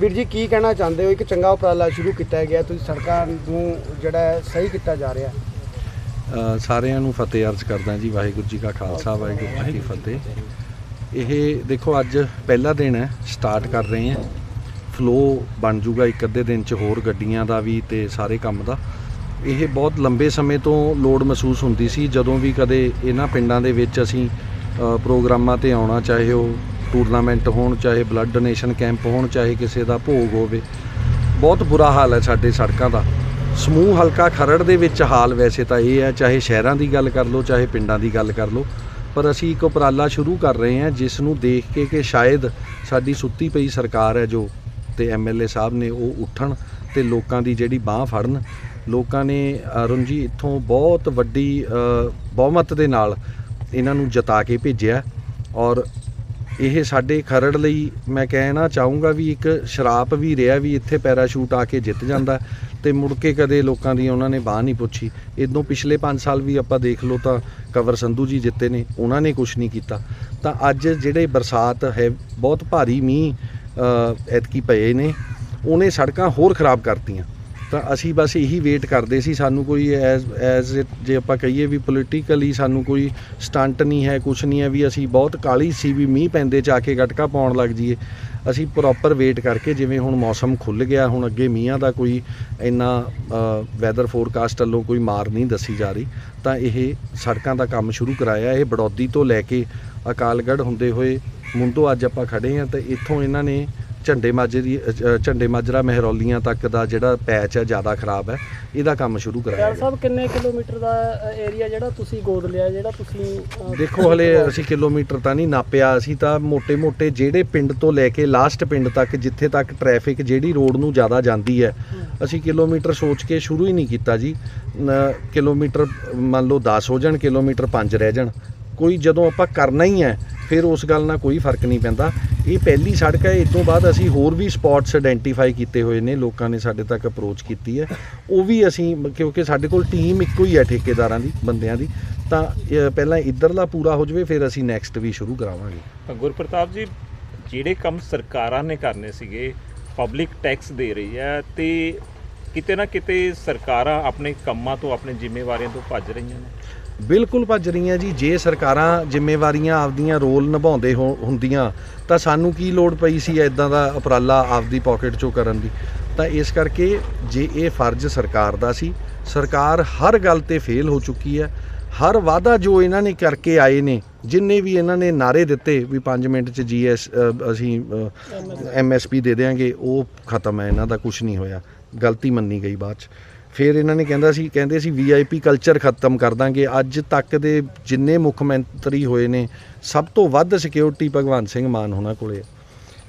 ਵੀਰ ਜੀ ਕੀ ਕਹਿਣਾ ਚਾਹੁੰਦੇ ਹੋ? ਇੱਕ ਚੰਗਾ ਉਪਰਾਲਾ ਸ਼ੁਰੂ ਕੀਤਾ ਗਿਆ ਤੁਸੀਂ ਸੜਕਾਂ ਨੂੰ ਜਿਹੜਾ ਹੈ ਸਹੀ ਕੀਤਾ ਜਾ ਰਿਹਾ। ਅ, ਸਾਰਿਆਂ ਨੂੰ ਫਤਿਹ ਅਰਜ਼ ਕਰਦਾ ਜੀ ਵਾਹਿਗੁਰੂ ਜੀ ਕਾ ਖਾਲਸਾ ਵਾਹਿਗੁਰੂ ਜੀ ਕੀ ਫਤਿਹ। ਇਹ ਦੇਖੋ ਅੱਜ ਪਹਿਲਾ ਦਿਨ ਹੈ ਸਟਾਰਟ ਕਰ ਰਹੇ ਹਾਂ। ਫਲੋ ਬਣ ਜੂਗਾ ਇੱਕ ਅੱਧੇ ਦਿਨ ਚ ਹੋਰ ਗੱਡੀਆਂ ਦਾ ਵੀ ਤੇ ਸਾਰੇ ਕੰਮ ਦਾ। ਇਹ ਬਹੁਤ ਲੰਬੇ ਸਮੇਂ ਤੋਂ ਲੋੜ ਮਹਿਸੂਸ ਹੁੰਦੀ ਸੀ ਜਦੋਂ ਵੀ ਕਦੇ ਇਹਨਾਂ ਪਿੰਡਾਂ ਦੇ ਵਿੱਚ ਅਸੀਂ ਅ, ਪ੍ਰੋਗਰਾਮਾਂ ਤੇ ਆਉਣਾ ਚਾਹੇ ਉਹ ਟੂਰਨਾਮੈਂਟ ਹੋਣ, ਚਾਹੇ ਬਲੱਡ ਡੋਨੇਸ਼ਨ ਕੈਂਪ ਹੋਣ, ਚਾਹੇ ਕਿਸੇ ਦਾ ਭੋਗ ਹੋਵੇ। ਬਹੁਤ ਬੁਰਾ ਹਾਲ ਹੈ ਸਾਡੇ ਸੜਕਾਂ ਦਾ। ਸਮੂਹ ਹਲਕਾ ਖਰੜ ਦੇ ਵਿੱਚ ਹਾਲ ਵੈਸੇ ਤਾਂ ਇਹ ਹੈ, ਚਾਹੇ ਸ਼ਹਿਰਾਂ ਦੀ ਗੱਲ ਕਰ ਲਓ, ਚਾਹੇ ਪਿੰਡਾਂ ਦੀ ਗੱਲ ਕਰ ਲਓ, ਪਰ ਅਸੀਂ ਇੱਕ ਉਪਰਾਲਾ ਸ਼ੁਰੂ ਕਰ ਰਹੇ ਹਾਂ, ਜਿਸ ਨੂੰ ਦੇਖ ਕੇ ਕਿ ਸ਼ਾਇਦ ਸਾਡੀ ਸੁੱਤੀ ਪਈ ਸਰਕਾਰ ਹੈ ਜੋ ਤੇ ਐਮਐਲਏ ਸਾਹਿਬ ਨੇ ਉਹ ਉੱਠਣ ਤੇ ਲੋਕਾਂ ਦੀ ਜਿਹੜੀ ਬਾਹ ਫੜਨ। ਲੋਕਾਂ ਨੇ ਅਰੁਣ ਜੀ ਇੱਥੋਂ ਬਹੁਤ ਵੱਡੀ ਬਹੁਮਤ ਦੇ ਨਾਲ ਇਹਨਾਂ ਨੂੰ ਜਿਤਾ ਕੇ ਭੇਜਿਆ। ਔਰ ਇਹ ਸਾਡੇ ਖਰੜ ਲਈ ਮੈਂ ਕਹਿਣਾ ਚਾਹੂੰਗਾ ਵੀ ਇੱਕ ਸ਼ਰਾਪ ਵੀ ਰਿਹਾ ਵੀ ਇੱਥੇ ਪੈਰਾਸ਼ੂਟ ਆ ਕੇ ਜਿੱਤ ਜਾਂਦਾ ਤੇ ਮੁੜ ਕੇ ਕਦੇ ਲੋਕਾਂ ਦੀ ਉਹਨਾਂ ਨੇ ਬਾਹ ਨਹੀਂ ਪੁੱਛੀ। ਇਦੋਂ ਪਿਛਲੇ 5 ਸਾਲ ਵੀ ਆਪਾਂ ਦੇਖ ਲਓ ਤਾਂ ਕਵਰ ਸੰਧੂ ਜੀ ਜਿੱਤੇ ਨੇ, ਉਹਨਾਂ ਨੇ ਕੁਝ ਨਹੀਂ ਕੀਤਾ। ਤਾਂ ਅੱਜ ਜਿਹੜੇ ਬਰਸਾਤ ਹੈ, ਬਹੁਤ ਭਾਰੀ ਮੀਂਹ ਐਤਕੀ ਪਏ ਨੇ, ਉਹਨੇ ਸੜਕਾਂ ਹੋਰ ਖਰਾਬ ਕਰਤੀਆਂ। ਤਾਂ ਅਸੀਂ ਬਸ ਇਹੀ ਵੇਟ ਕਰਦੇ ਸੀ, ਸਾਨੂੰ ਕੋਈ ਐਜ਼ ਐਜ਼ ਜੇ ਆਪਾਂ ਕਹੀਏ ਵੀ ਪੋਲੀਟੀਕਲੀ ਸਾਨੂੰ ਕੋਈ ਸਟੰਟ ਨਹੀਂ ਹੈ ਕੁਝ ਨਹੀਂ ਹੈ, ਵੀ ਅਸੀਂ ਬਹੁਤ ਕਾਲੀ ਸੀ ਵੀ ਮੀਂਹ ਪੈਂਦੇ ਚ ਆ ਕੇ ਗਟਕਾ ਪਾਉਣ ਲੱਗ ਜਾਈਏ। ਅਸੀਂ ਪ੍ਰੋਪਰ ਵੇਟ ਕਰਕੇ ਜਿਵੇਂ ਹੁਣ ਮੌਸਮ ਖੁੱਲ ਗਿਆ, ਹੁਣ ਅੱਗੇ ਮੀਂਹਾਂ ਦਾ ਕੋਈ ਇੰਨਾ ਵੈਦਰ ਫੋਰਕਾਸਟ ਵੱਲੋਂ ਕੋਈ ਮਾਰ ਨਹੀਂ ਦੱਸੀ ਜਾ ਰਹੀ, ਤਾਂ ਇਹ ਸੜਕਾਂ ਦਾ ਕੰਮ ਸ਼ੁਰੂ ਕਰਾਇਆ। ਇਹ ਬੜੌਦੀ ਤੋਂ ਲੈ ਕੇ ਅਕਾਲਗੜ੍ਹ ਹੁੰਦੇ ਹੋਏ ਮੁੰਡੋ ਅੱਜ ਆਪਾਂ ਖੜੇ ਹਾਂ ਤੇ ਇੱਥੋਂ ਇਹਨਾਂ ਨੇ ਝੰਡੇ ਮਾਜਰੀ ਝੰਡੇ ਮਾਜਰਾ ਮਹਿਰੌਲੀਆਂ ਤੱਕ ਦਾ ਜਿਹੜਾ ਪੈਚ ਹੈ ਜ਼ਿਆਦਾ ਖਰਾਬ ਹੈ ਇਹਦਾ ਕੰਮ ਸ਼ੁਰੂ ਕਰਾਂਗੇ ਯਾਰ ਸਾਹਿਬ ਕਿੰਨੇ ਕਿਲੋਮੀਟਰ ਦਾ ਏਰੀਆ ਜਿਹੜਾ ਤੁਸੀਂ ਗੋਦ ਲਿਆ ਜਿਹੜਾ ਤੁਸੀਂ ਦੇਖੋ ਹਲੇ ਅਸੀਂ ਕਿਲੋਮੀਟਰ ਤਾਂ ਨਹੀਂ ਨਾਪਿਆ ਅਸੀਂ ਤਾਂ ਮੋٹے-ਮੋٹے ਜਿਹੜੇ ਪਿੰਡ ਤੋਂ ਲੈ ਕੇ ਲਾਸਟ ਪਿੰਡ ਤੱਕ ਜਿੱਥੇ ਤੱਕ ਟ੍ਰੈਫਿਕ ਜਿਹੜੀ ਰੋਡ ਨੂੰ ਜ਼ਿਆਦਾ ਜਾਂਦੀ ਹੈ ਅਸੀਂ ਕਿਲੋਮੀਟਰ ਸੋਚ ਕੇ ਸ਼ੁਰੂ ਹੀ ਨਹੀਂ ਕੀਤਾ ਜੀ। ਕਿਲੋਮੀਟਰ ਮੰਨ ਲਓ 10 ਹੋ ਜਾਣ ਕਿਲੋਮੀਟਰ 5 ਰਹਿ ਜਾਣ। ਕੋਈ ਜਦੋਂ ਆਪਾਂ ਕਰਨਾ ਹੀ ਹੈ ਫਿਰ ਉਸ ਗੱਲ ਨਾਲ ਕੋਈ ਫ਼ਰਕ ਨਹੀਂ ਪੈਂਦਾ। ਇਹ ਪਹਿਲੀ ਸੜਕ ਹੈ ਇਸ ਤੋਂ ਬਾਅਦ ਅਸੀਂ ਹੋਰ ਵੀ ਸਪੌਟਸ ਆਇਡੈਂਟੀਫਾਈ ਕੀਤੇ ਹੋਏ ਨੇ, ਲੋਕਾਂ ਨੇ ਸਾਡੇ ਤੱਕ ਅਪਰੋਚ ਕੀਤੀ ਹੈ। ਉਹ ਵੀ ਅਸੀਂ, ਕਿਉਂਕਿ ਸਾਡੇ ਕੋਲ ਟੀਮ ਇੱਕੋ ਹੀ ਹੈ ਠੇਕੇਦਾਰਾਂ ਦੀ, ਬੰਦਿਆਂ ਦੀ। ਤਾਂ ਪਹਿਲਾਂ ਇੱਧਰਲਾ ਪੂਰਾ ਹੋ ਜਾਵੇ, ਫਿਰ ਅਸੀਂ ਨੈਕਸਟ ਵੀ ਸ਼ੁਰੂ ਕਰਾਵਾਂਗੇ। ਤਾਂ ਗੁਰਪ੍ਰਤਾਪ ਜੀ, ਜਿਹੜੇ ਕੰਮ ਸਰਕਾਰਾਂ ਨੇ ਕਰਨੇ ਸੀਗੇ ਪਬਲਿਕ ਟੈਕਸ ਦੇ ਰਹੀ ਹੈ, ਤੇ ਕਿਤੇ ਨਾ ਕਿਤੇ ਸਰਕਾਰਾਂ ਆਪਣੇ ਕੰਮਾਂ ਤੋਂ, ਆਪਣੇ ਜ਼ਿੰਮੇਵਾਰੀਆਂ ਤੋਂ ਭੱਜ ਰਹੀਆਂ ਨੇ। ਬਿਲਕੁਲ ਭੱਜ ਰਹੀਆਂ ਜੀ। ਜੇ ਸਰਕਾਰਾਂ ਜ਼ਿੰਮੇਵਾਰੀਆਂ ਆਪਦੀਆਂ ਰੋਲ ਨਿਭਾਉਂਦੇ ਹੋ- ਹੁੰਦੀਆਂ, ਤਾਂ ਸਾਨੂੰ ਕੀ ਲੋੜ ਪਈ ਸੀ ਐਦਾਂ ਦਾ ਉਪਰਾਲਾ ਆਪਦੀ ਪਾਕਟ ਚੋਂ ਕਰਨ ਦੀ? ਤਾਂ ਇਸ ਕਰਕੇ ਜੇ ਇਹ ਫਰਜ਼ ਸਰਕਾਰ ਦਾ ਸੀ, ਸਰਕਾਰ ਹਰ ਗੱਲ ਤੇ ਫੇਲ ਹੋ ਚੁੱਕੀ ਹੈ। ਹਰ ਵਾਅਦਾ ਜੋ ਇਹਨਾਂ ਨੇ ਕਰਕੇ ਆਏ ਨੇ, ਜਿੰਨੇ ਵੀ ਇਹਨਾਂ ਨੇ ਨਾਰੇ ਦਿੱਤੇ ਵੀ 5 ਮਿੰਟ ਚ ਜੀਐਸ ਅਸੀਂ ਐਮਐਸਪੀ ਦੇ ਦੇਾਂਗੇ ਉਹ ਖਤਮ ਹੈ। ਇਹਨਾਂ ਦਾ ਕੁਝ ਨਹੀਂ ਹੋਇਆ। ਗਲਤੀ ਮੰਨੀ ਗਈ ਬਾਅਦ ਚ। ਫਿਰ ਇਹਨਾਂ ਨੇ ਕਹਿੰਦਾ ਸੀ, ਕਹਿੰਦੇ ਸੀ ਵੀਆਈਪੀ ਕਲਚਰ ਖਤਮ ਕਰ ਦਾਂਗੇ। ਅੱਜ ਤੱਕ ਦੇ ਜਿੰਨੇ ਮੁੱਖ ਮੰਤਰੀ ਹੋਏ ਨੇ, ਸਭ ਤੋਂ ਵੱਧ ਸਿਕਿਉਰਿਟੀ ਭਗਵੰਤ ਸਿੰਘ ਮਾਨ ਹੋਣਾ ਕੋਲੇ ਹੈ।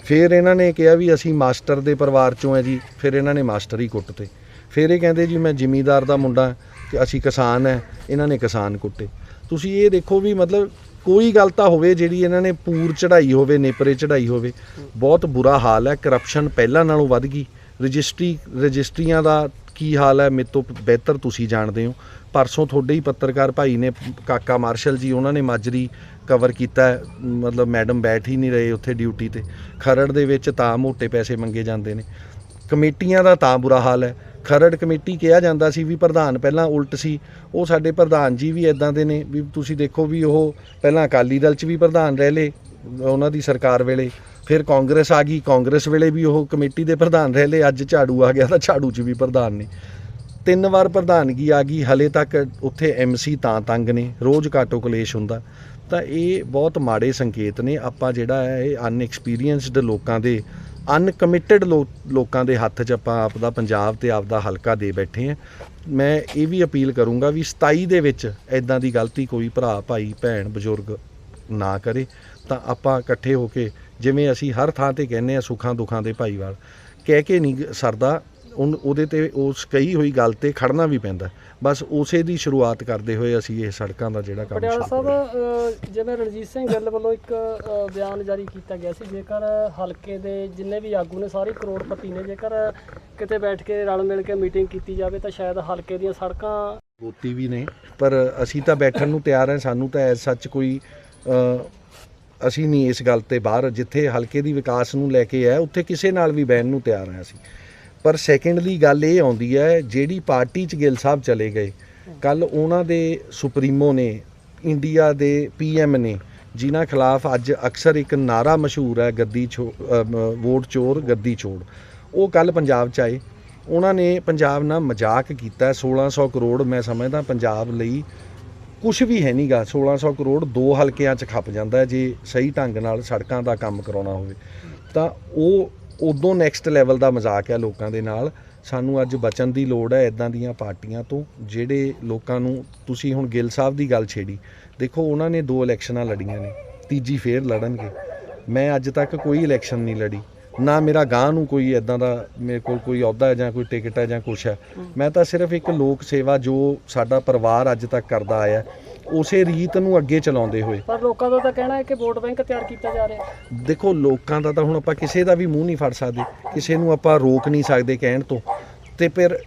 ਫਿਰ ਇਹਨਾਂ ਨੇ ਕਿਹਾ ਵੀ ਅਸੀਂ ਮਾਸਟਰ ਦੇ ਪਰਿਵਾਰ ਚੋਂ ਹੈ ਜੀ, ਫਿਰ ਇਹਨਾਂ ਨੇ ਮਾਸਟਰ ਹੀ ਕੁੱਟਤੇ ਫਿਰ ਇਹ ਕਹਿੰਦੇ ਜੀ, ਮੈਂ ਜ਼ਿਮੀਦਾਰ ਦਾ ਮੁੰਡਾ ਕਿ ਅਸੀਂ ਕਿਸਾਨ ਹੈ ਇਹਨਾਂ ਨੇ ਕਿਸਾਨ ਕੁੱਟੇ। ਤੁਸੀਂ ਇਹ ਦੇਖੋ ਵੀ ਮਤਲਬ ਕੋਈ ਗੱਲ ਤਾਂ ਹੋਵੇ ਜਿਹੜੀ ਇਹਨਾਂ ਨੇ ਪੂਰ ਚੜਾਈ ਹੋਵੇ, ਨੇਪਰੇ ਚੜਾਈ ਹੋਵੇ। ਬਹੁਤ ਬੁਰਾ ਹਾਲ ਹੈ ਕਰਪਸ਼ਨ ਪਹਿਲਾਂ ਨਾਲੋਂ ਵੱਧ ਗਈ। ਰਜਿਸਟਰੀ, ਰਜਿਸਟਰੀਆਂ ਦਾ ਕੀ ਹਾਲ ਹੈ? ਮੇਰੇ ਤੋਂ ਬਿਹਤਰ ਤੁਸੀਂ ਜਾਣਦੇ ਹੋ। ਪਰਸੋਂ ਤੁਹਾਡੇ ਹੀ ਪੱਤਰਕਾਰ ਭਾਈ ਨੇ ਕਾਕਾ ਮਾਰਸ਼ਲ ਜੀ, ਉਹਨਾਂ ਨੇ ਮਾਜਰੀ ਕਵਰ ਕੀਤਾ ਮਤਲਬ ਮੈਡਮ ਬੈਠ ਹੀ ਨਹੀਂ ਰਹੇ ਉੱਥੇ ਡਿਊਟੀ ਤੇ। ਖਰੜ ਦੇ ਵਿੱਚ ਤਾਂ ਮੋਟੇ ਪੈਸੇ ਮੰਗੇ ਜਾਂਦੇ ਨੇ। ਕਮੇਟੀਆਂ ਦਾ ਤਾਂ ਬੁਰਾ ਹਾਲ ਹੈ। ਖਰੜ ਕਮੇਟੀ ਕਿਹਾ ਜਾਂਦਾ ਸੀ ਵੀ ਪ੍ਰਧਾਨ ਪਹਿਲਾਂ ਉਲਟ ਸੀ। ਉਹ ਸਾਡੇ ਪ੍ਰਧਾਨ ਜੀ ਵੀ ਇਦਾਂ ਦੇ ਨੇ ਵੀ ਤੁਸੀਂ ਦੇਖੋ ਵੀ ਉਹ ਪਹਿਲਾਂ ਅਕਾਲੀ ਦਲ 'ਚ ਵੀ ਪ੍ਰਧਾਨ ਰਹਿ ਲਏ, ਉਹਨਾਂ ਦੀ ਸਰਕਾਰ ਵੇਲੇ। ਫਿਰ ਕਾਂਗਰਸ ਆ ਗਈ। ਕਾਂਗਰਸ ਵੇਲੇ ਵੀ ਉਹ ਕਮੇਟੀ ਦੇ ਪ੍ਰਧਾਨ ਰਹਿ ਲਏ। ਅੱਜ ਝਾੜੂ ਆ ਗਿਆ ਤਾਂ ਝਾੜੂ 'ਚ ਵੀ ਪ੍ਰਧਾਨ ਨੇ। ਤਿੰਨ ਵਾਰ ਪ੍ਰਧਾਨਗੀ ਆ ਗਈ। ਹਲੇ ਤੱਕ ਉੱਥੇ ਐਮਸੀ ਤਾਂ ਤੰਗ ਨੇ। ਰੋਜ਼ ਘਾਟੋ ਕਲੇਸ਼ ਹੁੰਦਾ। ਤਾਂ ਇਹ ਬਹੁਤ ਮਾੜੇ ਸੰਕੇਤ ਨੇ। ਆਪਾਂ ਜਿਹੜਾ ਹੈ, ਇਹ ਅਨਐਕਸਪੀਰੀਅੰਸਡ ਲੋਕਾਂ ਦੇ ਅਨਕਮਿਟਡ ਲੋਕਾਂ ਦੇ ਹੱਥ 'ਚ ਆਪਾਂ ਆਪਦਾ ਪੰਜਾਬ ਤੇ ਆਪਦਾ ਹਲਕਾ ਦੇ ਬੈਠੇ ਆ ਮੈਂ ਇਹ ਵੀ ਅਪੀਲ ਕਰੂੰਗਾ ਵੀ 27 ਦੇ ਵਿੱਚ ਐਦਾਂ ਦੀ ਗਲਤੀ ਕੋਈ ਭਰਾ, ਭਾਈ, ਭੈਣ, ਬਜ਼ੁਰਗ ਨਾ ਕਰੇ। ਤਾਂ ਆਪਾਂ ਇਕੱਠੇ ਹੋ ਕੇ ਜਿਵੇਂ ਅਸੀਂ ਹਰ ਥਾਂ ਤੇ ਕਹਿੰਦੇ ਆ ਸੁੱਖਾਂ ਦੁੱਖਾਂ ਦੇ ਭਾਈਵਾਲ ਕਹਿ ਕੇ ਨਹੀਂ ਸਰਦਾ ਉਹਦੇ ਤੇ ਉਸ ਕਹੀ ਹੋਈ ਗੱਲ ਤੇ ਖੜਨਾ ਵੀ ਪੈਂਦਾ। ਬਸ ਉਸੇ ਦੀ ਸ਼ੁਰੂਆਤ ਕਰਦੇ ਹੋਏ ਅਸੀਂ ਇਹ ਸੜਕਾਂ ਦਾ ਜਿਹੜਾ ਕੰਮ ਪਟਿਆਲਾ ਸ਼ੁਰੂ ਸਾਹਿਬ ਜਿਵੇਂ ਰਣਜੀਤ ਸਿੰਘ ਗਿੱਲ ਵੱਲੋਂ ਇੱਕ ਬਿਆਨ ਜਾਰੀ ਕੀਤਾ ਗਿਆ ਸੀ ਜੇਕਰ ਹਲਕੇ ਦੇ ਜਿੰਨੇ ਵੀ ਆਗੂ ਨੇ ਸਾਰੇ ਕਰੋੜਪਤੀ ਨੇ ਜੇਕਰ ਕਿਤੇ ਬੈਠ ਕੇ ਰਲ ਮਿਲ ਕੇ ਮੀਟਿੰਗ ਕੀਤੀ ਜਾਵੇ ਤਾਂ ਸ਼ਾਇਦ ਹਲਕੇ ਦੀਆਂ ਸੜਕਾਂ ਗੋਤੀ ਵੀ ਨੇ। ਪਰ ਅਸੀਂ ਤਾਂ ਬੈਠਣ ਨੂੰ ਤਿਆਰ ਹਾਂ ਸਾਨੂੰ ਤਾਂ ਐਸ ਸੱਚ ਕੋਈ ਅਸੀਂ ਨਹੀਂ ਇਸ ਗੱਲ ਤੇ ਬਾਹਰ, ਜਿੱਥੇ ਹਲਕੇ ਦੀ ਵਿਕਾਸ ਨੂੰ ਲੈ ਕੇ ਹੈ, ਉੱਥੇ ਕਿਸੇ ਨਾਲ ਵੀ ਬਹਿਣ ਨੂੰ ਤਿਆਰ ਹਾਂ ਅਸੀਂ। ਪਰ ਸੈਕੰਡਲੀ ਗੱਲ ਇਹ ਆਉਂਦੀ ਹੈ, ਜਿਹੜੀ ਪਾਰਟੀ ਚ ਗਿੱਲ ਸਾਹਿਬ ਚਲੇ ਗਏ, ਕੱਲ ਉਹਨਾਂ ਦੇ ਸੁਪਰੀਮੋ ਨੇ, ਇੰਡੀਆ ਦੇ ਪੀਐਮ ਨੇ, ਜਿਨ੍ਹਾਂ ਖਿਲਾਫ ਅੱਜ ਅਕਸਰ ਇੱਕ ਨਾਰਾ ਮਸ਼ਹੂਰ ਹੈ, ਗੱਦੀ ਛੋ ਵੋਟ ਚੋਰ, ਗੱਦੀ ਛੋੜ ਉਹ ਕੱਲ ਪੰਜਾਬ ਚ ਆਏ। ਉਹਨਾਂ ਨੇ ਪੰਜਾਬ ਨਾਲ ਮਜ਼ਾਕ ਕੀਤਾ 1600 ਕਰੋੜ ਮੈਂ ਸਮਝਦਾ, ਪੰਜਾਬ ਲਈ ਕੁਝ ਵੀ ਹੈ ਨਹੀਂਗਾ 1600 ਕਰੋੜ ਦੋ ਹਲਕਿਆਂ 'ਚ ਖੱਪ ਜਾਂਦਾ ਜੇ ਸਹੀ ਢੰਗ ਨਾਲ ਸੜਕਾਂ ਦਾ ਕੰਮ ਕਰਾਉਣਾ ਹੋਵੇ। ਤਾਂ ਉਹ ਉਦੋਂ ਨੈਕਸਟ ਲੈਵਲ ਦਾ ਮਜ਼ਾਕ ਹੈ ਲੋਕਾਂ ਦੇ ਨਾਲ। ਸਾਨੂੰ ਅੱਜ ਬਚਣ ਦੀ ਲੋੜ ਹੈ ਇਦਾਂ ਦੀਆਂ ਪਾਰਟੀਆਂ ਤੋਂ, ਜਿਹੜੇ ਲੋਕਾਂ ਨੂੰ, ਤੁਸੀਂ ਹੁਣ ਗਿੱਲ ਸਾਹਿਬ ਦੀ ਗੱਲ ਛੇੜੀ। ਦੇਖੋ, ਉਹਨਾਂ ਨੇ ਦੋ ਇਲੈਕਸ਼ਨਾਂ ਲੜੀਆਂ ਨੇ, ਤੀਜੀ ਫੇਰ ਲੜਨਗੇ। ਮੈਂ ਅੱਜ ਤੱਕ ਕੋਈ ਇਲੈਕਸ਼ਨ ਨਹੀਂ ਲੜੀ। ਨਾ ਮੇਰਾ ਗਾਂ ਨੂੰ ਕੋਈ ਇਦਾਂ ਦਾ ਮੇਰੇ ਕੋਲ ਕੋਈ ਅਹੁਦਾ ਹੈ ਜਾਂ ਕੋਈ ਟਿਕਟ ਹੈ ਜਾਂ ਕੁਛ ਹੈ। ਮੈਂ ਤਾਂ ਸਿਰਫ ਇੱਕ ਲੋਕ ਸੇਵਾ ਜੋ ਸਾਡਾ ਪਰਿਵਾਰ ਅੱਜ ਤੱਕ ਕਰਦਾ ਆਇਆ ਉਸੇ ਰੀਤ ਨੂੰ ਅੱਗੇ ਚਲਾਉਂਦੇ ਹੋਏ। ਪਰ ਲੋਕਾਂ ਦਾ ਤਾਂ ਕਹਿਣਾ ਹੈ ਕਿ ਵੋਟ ਬੈਂਕ ਤਿਆਰ ਕੀਤਾ ਜਾ ਰਿਹਾ ਦੇਖੋ ਲੋਕਾਂ ਦਾ ਤਾਂ ਹੁਣ ਆਪਾਂ ਕਿਸੇ ਦਾ ਵੀ ਮੂੰਹ ਨਹੀਂ ਫੜ ਸਕਦੇ ਕਿਸੇ ਨੂੰ ਆਪਾਂ ਰੋਕ ਨਹੀਂ ਸਕਦੇ ਕਹਿਣ ਤੋਂ। ਤੇ ਫਿਰ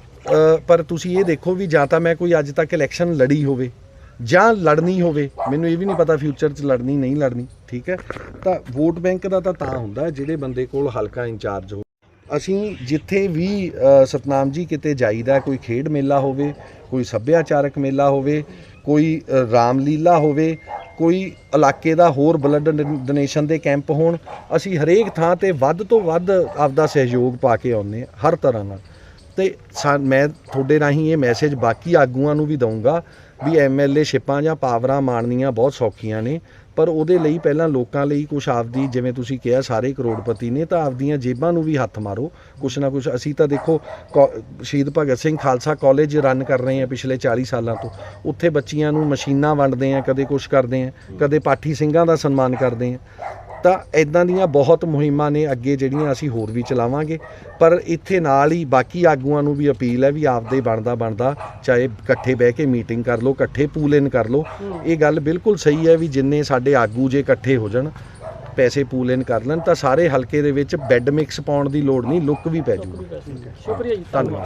ਪਰ ਤੁਸੀਂ ਇਹ ਦੇਖੋ ਵੀ ਜਾਂ ਤਾਂ ਮੈਂ ਕੋਈ ਅੱਜ ਤੱਕ ਇਲੈਕਸ਼ਨ ਲੜੀ ਹੋਵੇ ਜਾਂ ਲੜਨੀ ਹੋਵੇ ਮੈਨੂੰ ਇਹ ਵੀ ਨਹੀਂ ਪਤਾ ਫਿਊਚਰ 'ਚ ਲੜਨੀ ਨਹੀਂ ਲੜਨੀ ਠੀਕ ਹੈ? ਤਾਂ ਵੋਟ ਬੈਂਕ ਦਾ ਤਾਂ ਤਾਂ ਹੁੰਦਾ ਜਿਹੜੇ ਬੰਦੇ ਕੋਲ ਹਲਕਾ ਇੰਚਾਰਜ ਹੋ। ਅਸੀਂ ਜਿੱਥੇ ਵੀ ਸਤਨਾਮ ਜੀ ਕਿਤੇ ਜਾਈਦਾ ਕੋਈ ਖੇਡ ਮੇਲਾ ਹੋਵੇ ਕੋਈ ਸੱਭਿਆਚਾਰਕ ਮੇਲਾ ਹੋਵੇ ਕੋਈ ਅ, ਰਾਮਲੀਲਾ ਹੋਵੇ ਕੋਈ ਇਲਾਕੇ ਦਾ ਹੋਰ ਬਲੱਡ ਡੋਨੇਸ਼ਨ ਦੇ ਕੈਂਪ ਹੋਣ ਅਸੀਂ ਹਰੇਕ ਥਾਂ ਤੇ ਵੱਧ ਤੋਂ ਵੱਧ ਆਪਦਾ ਸਹਿਯੋਗ ਪਾ ਕੇ ਆਉਂਦੇ ਹਾਂ ਹਰ ਤਰ੍ਹਾਂ ਨਾਲ। ਤੇ ਸਾ- ਮੈਂ ਤੁਹਾਡੇ ਰਾਹੀਂ ਇਹ ਮੈਸੇਜ ਬਾਕੀ ਆਗੂਆਂ ਨੂੰ ਵੀ ਦਊਂਗਾ ਵੀ ਐਮਐਲਏ ਸ਼ਿਪਾਂ ਜਾਂ ਪਾਵਰਾਂ ਮਾਣਨੀਆਂ ਬਹੁਤ ਸੌਖੀਆਂ ਨੇ, ਪਰ ਉਹਦੇ ਲਈ ਪਹਿਲਾਂ ਲੋਕਾਂ ਲਈ ਕੁਝ ਆਪਦੀ, ਜਿਵੇਂ ਤੁਸੀਂ ਕਿਹਾ, ਸਾਰੇ ਕਰੋੜਪਤੀ ਨੇ, ਤਾਂ ਆਪਦੀਆਂ ਜੇਬਾਂ ਨੂੰ ਵੀ ਹੱਥ ਮਾਰੋ। ਕੁਛ ਨਾ ਕੁਛ, ਅਸੀਂ ਤਾਂ ਦੇਖੋ, ਕੋ- ਸ਼ਹੀਦ ਭਗਤ ਸਿੰਘ ਖਾਲਸਾ ਕਾਲਜ ਰਨ ਕਰ ਰਹੇ ਹਾਂ ਪਿਛਲੇ 40 ਸਾਲਾਂ ਤੋਂ। ਉੱਥੇ ਬੱਚੀਆਂ ਨੂੰ ਮਸ਼ੀਨਾਂ ਵੰਡਦੇ ਆ ਕਦੇ ਕੁਛ ਕਰਦੇ ਆ ਕਦੇ ਪਾਠੀ ਸਿੰਘਾਂ ਦਾ ਸਨਮਾਨ ਕਰਦੇ ਆ ਤਾਂ ਇਦਾਂ ਦੀਆਂ ਬਹੁਤ ਮੁਹਿੰਮਾਂ ਨੇ ਅੱਗੇ ਜਿਹੜੀਆਂ ਅਸੀਂ ਹੋਰ ਵੀ ਚਲਾਵਾਂਗੇ। ਪਰ ਇੱਥੇ ਨਾਲ ਹੀ ਬਾਕੀ ਆਗੂਆਂ ਨੂੰ ਵੀ ਅਪੀਲ ਹੈ ਵੀ ਆਪਦੇ ਬਣਦਾ ਬਣਦਾ ਚਾਹੇ ਇਕੱਠੇ ਬਹਿ ਕੇ ਮੀਟਿੰਗ ਕਰ ਲਓ ਇਕੱਠੇ ਪੂਲ ਇਨ ਕਰ ਲਓ। ਇਹ ਗੱਲ ਬਿਲਕੁਲ ਸਹੀ ਹੈ ਵੀ ਜਿੰਨੇ ਸਾਡੇ ਆਗੂ ਜੇ ਇਕੱਠੇ ਹੋ ਜਾਣ ਪੈਸੇ ਪੂਲ ਇਨ ਕਰ ਲੈਣ ਤਾਂ ਸਾਰੇ ਹਲਕੇ ਦੇ ਵਿੱਚ ਬੈੱਡ ਮਿਕਸ ਪਾਉਣ ਦੀ ਲੋੜ ਨਹੀਂ ਲੁੱਕ ਵੀ ਪੈ ਜੂਗੀ। ਸ਼ੁਕਰੀਆ ਜੀ। ਧੰਨਵਾਦ।